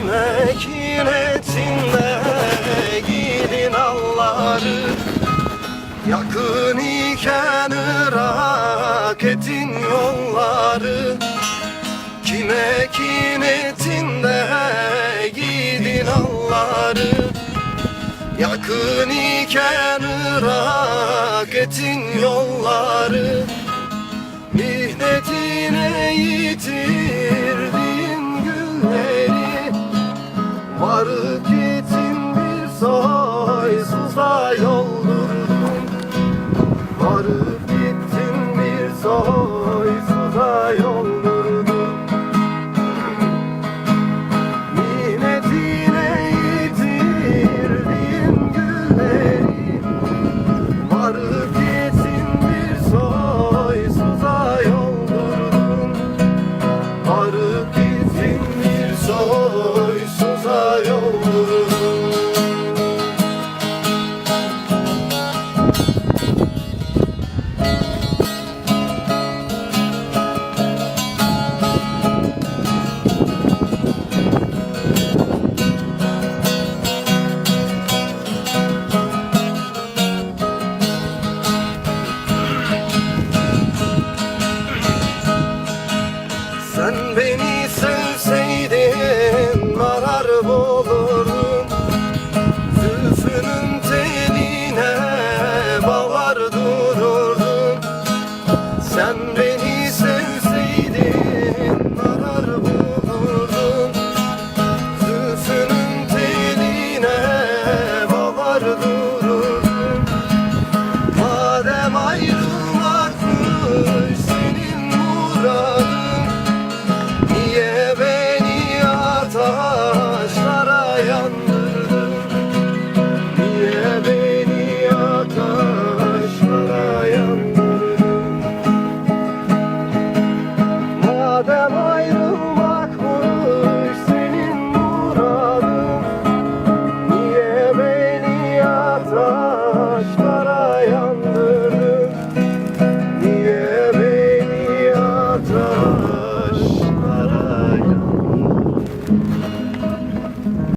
Kime kinetinde gidin alları Yakın iken Irak etin yolları. Kime kinetinde gidin alları Yakın iken Irak etin yolları Varıp gittin Sen beni sevseydin arar bulurdum Zülfünün teline bağlar dururdum. Sen beni sevseydin ateşlere yandırdın Niye beni ateşlere